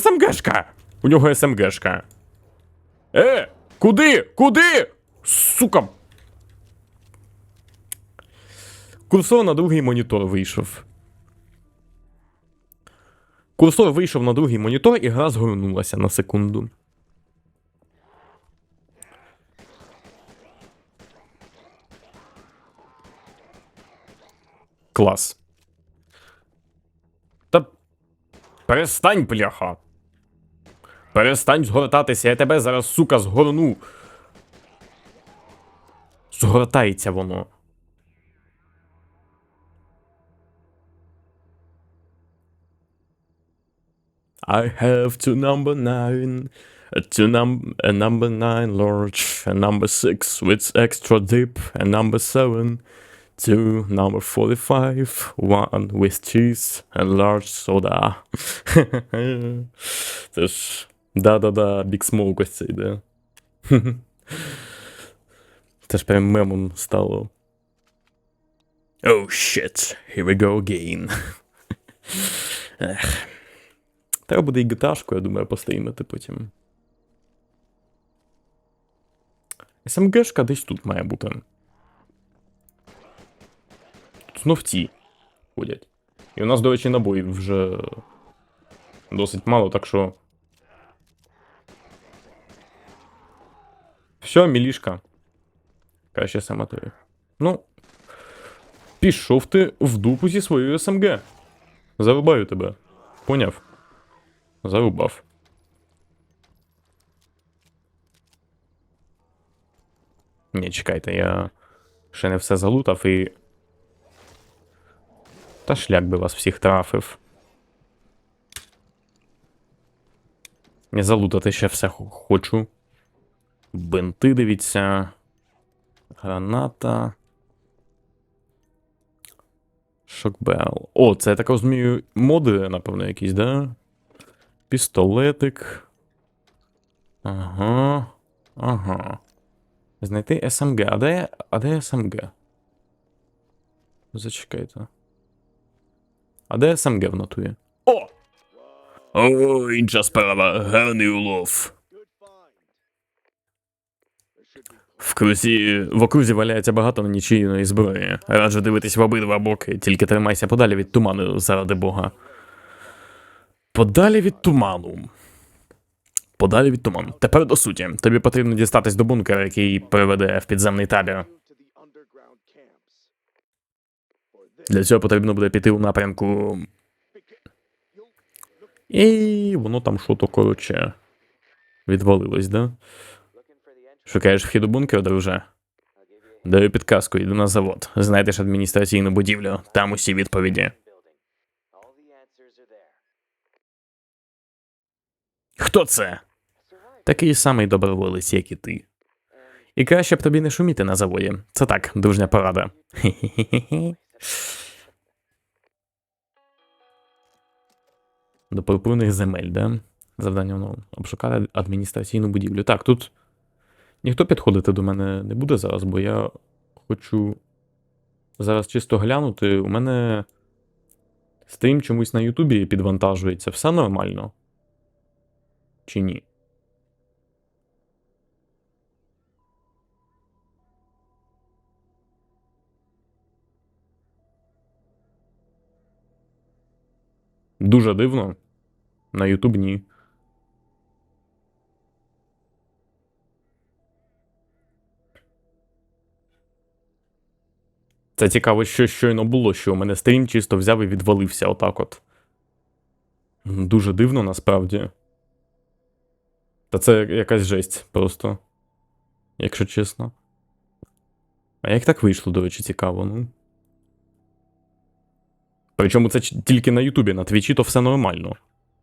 СМГшка! У нього СМГшка. Е! Куди? Куди? Сука! Курсор на другий монітор вийшов. Курсор вийшов на другий монітор і гра згорнулася на секунду. Клас. Та перестань, бляха. Перестань згортатися, я тебе зараз, сука, згорну. Згортається воно. I have two number nine, a two num a number nine large, a number six with extra dip, a number seven, two number forty-five, one with cheese and large soda. Це ж да-да-да, Big Smoke ось цей, да. Це ж прям мемом стало. Oh shit, here we go again. Ех. Треба буде і гіташку, я думаю, постримити потім. СМГшка десь тут має бути. Тут знов ті ходять. І у нас, до речі, набоїв вже досить мало, так що. Все, мілішка. Краще сама тобі. Ну. Пішов ти в дупу зі своєю СМГ. Зарубаю тебе. Поняв? Зарубав. Ні, чекайте, я ще не все залутав і. Та шлях би вас всіх трафив. Я залутати ще все хочу. Бинти, дивіться. Граната. Шокбел. О, це я так розумію, моди, напевно, якісь, да? Пістолетик. Ага. Ага. Знайти СМГ. А де, а де СМГ? Зачекайте. А де СМГ в натурі? О! О, інша справа. Гарний улов. В крузі, в окрузі валяється багато нічийної зброї. Раджу дивитись в обидва боки, тільки тримайся подалі від туману, заради Бога. Подалі від туману. Подалі від туману. Тепер до суті. Тобі потрібно дістатись до бункера, який приведе в підземний табір. Для цього потрібно буде піти у напрямку. І воно там що то коротше. Відвалилось, да? Шукаєш вхід у бункер, друже? Даю підказку, йду на завод. Знайдеш адміністраційну будівлю, там усі відповіді. Хто це? Такий самий доброволець, як і ти. І краще б тобі не шуміти на заводі. Це так, дружня порада. Хе-хе-хе-хе. До пурпурних земель, да? Завдання воно обшукати адміністраційну будівлю. Так, тут ніхто підходити до мене не буде зараз, бо я хочу зараз чисто глянути. У мене стрім чомусь на Ютубі підвантажується. Все нормально? Чи ні? Дуже дивно. На Ютуб ні. Це цікаво, що щойно було, що у мене стрім чисто взяв і відвалився отак от. Дуже дивно насправді. Та це якась жесть просто. Якщо чесно. А як так вийшло, до речі, цікаво, ну. Причому це тільки на Ютубі, на Твічі то все нормально.